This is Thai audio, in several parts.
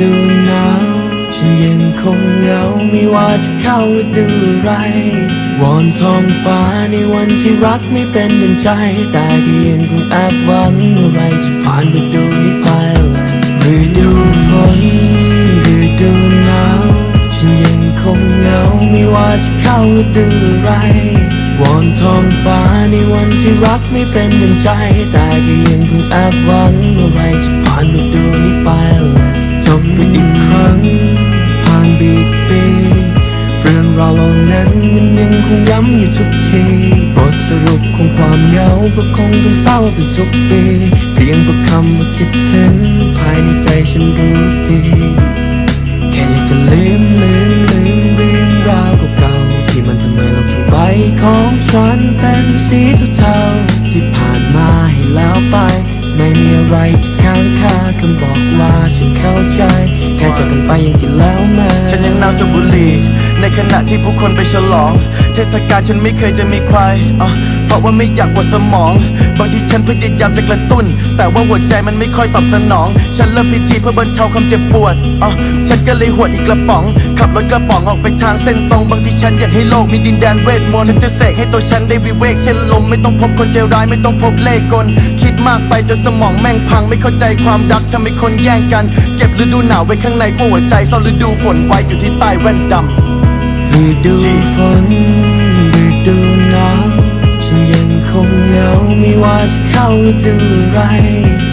ดูหนาวฉันยังคงเหงาไม่ว่าจะเข้าฤดูไร วอนท้องฟ้าในวันที่รักไม่เป็นดังใจ แต่ก็ยังคงแอบหวังเมื่อไรจะผ่านฤดูนี้ไปฤดูฝนฤดูหนาวฉันยังคงเหงาไม่ว่าจะเข้าฤดูไรวอนท้องฟ้าในวันที่รักไม่เป็นดังใจ แต่ก็ยังคงแอบหวังเมื่อไรจะผ่านฤดูนี้ไปเลย บไปอีกครั้ง ผ่านไปอีกปีเรื่องราวเหล่านั้นมันยังคงย้ำอยู่ทุกทีบทสรุปของความเหงาก็คงต้องเศร้าไปทุกปี เพียงเพระคำว่าคิดถึงภายในใจฉันรู้ดี แค่อยากจะลืมลืมลืมเรื่องราวเก่าๆที่มันทำให้โลกทั้งใบของฉันเป็นสีเทาๆที่ผ่านมาให้แล้วไป ไม่มีอะไรที่างคาคำบอกลาฉันเข้าใจ แค่จากกันไปยังจิแล้วมาฉันยังนั่งสูบบุหรี่ในขณะที่ผู้คนไปฉลอง เทศกาลฉันไม่เคยจะมีใครอะเพราะว่าไม่อยากปวดสมอง บางทีฉันพยายามจะกระตุ้น แต่ว่าหัวใจมันไม่ค่อยตอบสนอง ฉันเริ่มพิธีเพื่อบรรเทาความเจ็บปวดอะฉันก็เลยหวดอีกกระป๋อง ขับรถกระป๋องออกไปทางเส้นตรงบางทีฉันอยากให้โลกมีดินแดนเวทมนต์ฉันจะเสกให้ตัวฉันได้วิเวกเช่นลมไม่ต้องพบคนใจร้ายไม่ต้องพบเล่กลคิดมากไปจนสมองแม่งพังไม่เข้าใจความรักทำให้คนแย่งกัน เก็บฤดูหนาวไว้ข้างในขั้วหัวใจซ่อนฤดูฝนไว้อยู่ที่ใต้แว่นดำฤดูฝนฤดูหนาวฉันยังคงเหงาไม่ว่าจะเข้าฤดูไรวอองฟ้า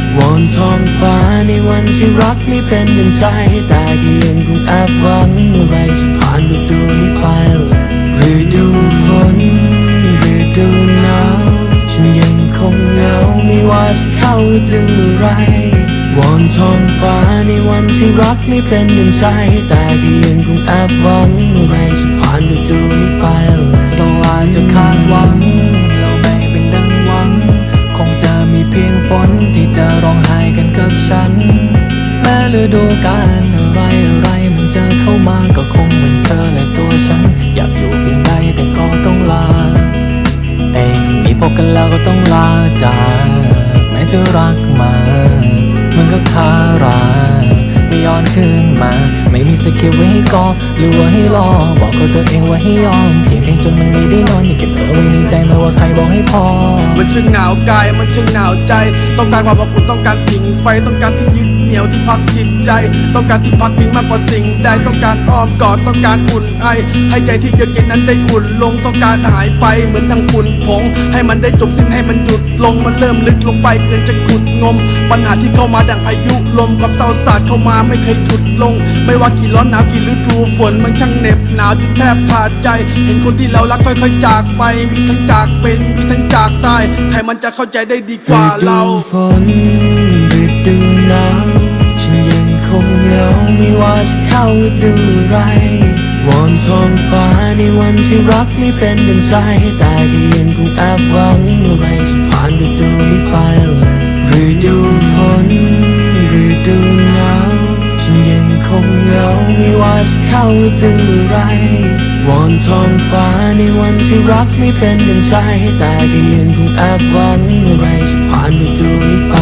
ในวันที่รักไม่เป็นดังใจ แต่ก็ยังคงแอบหวังเมื่อไรจะผ่านฤดูนี้ไปเลยฤดูฝนฤดูหนาวฉันยังคงเหงาไม่ว่าจะเข้าฤดูไรวอนท้องฟ้าในวันที่รักไม่เป็นดังใจ แต่ก็ยังคงแอบหวังเมื่อไรจะผ่านฤดูนี้ไปเลยเราอาจจะคาดหวัง ดูกาลอะไรอะไรมันจะเข้ามาก็คงเหมือนเธอและตัวฉัน อยากอยู่เพียงใดแต่ก็ต้องลาเอ้มีพบกันแล้วก็ต้องลาจากแม้จะรักมามันก็ทารา ไม่ย้อนคืนมา ไม่มีสกิลไว้ให้กอหรือว่าให้รอบอกกับตัวเองว่าให้ยอมเขียนเพลงจนมันไม่ได้นอนอยาเก็บเธอไว้ในใจไม่ว่าใครบอกให้พอ มันช่างหนาวกายมันช่างหนาวใจ ต้องการความอบอุ่นต้องการผิงไฟต้องการที่ยึดเหนี่ยวที่พักจิตใจ ต้องการที่พักพิงมากกว่าสิ่งใดต้องการอ้อมกอดต้องการอุ่นไอ ให้ใจที่เยือกเย็นนั้นได้อุ่นลงต้องการหายไปเหมือนดังฝุ่นผง ให้มันได้จบสิ้นให้มันหยุดลงมันเริ่มลึกลงไปเกินจะขุดงม ปัญหาที่เข้ามาดังพายุลมความเศร้าสาดเข้ามาไม่เคยหยุดลง ไม่ว่ากี่ร้อนหนาวกี่ฤดูฝนมันช่างเหน็บหนาวจนแทบขาดใจ เห็นคนที่เรารักค่อยๆจากไป มีทั้งจากเป็นมีทั้งจากตายใครมันจะเข้าใจได้ดีกว่าเราฤดูฝนฤดูหนาวฉันยังคงเหงาไม่ว่าจะเข้าฤดูไรวอนท้องฟ้าในวันที่รักไม่เป็นดังใจแต่ก็ยังคงแอบหวังเมื่อไรจะผ่าน เข้าฤดูไร วอนท้องฟ้าในวันที่รักไม่เป็นดังใจ แต่ก็ยังคงแอบหวังอะไรจะผ่านไปดูนี้ไป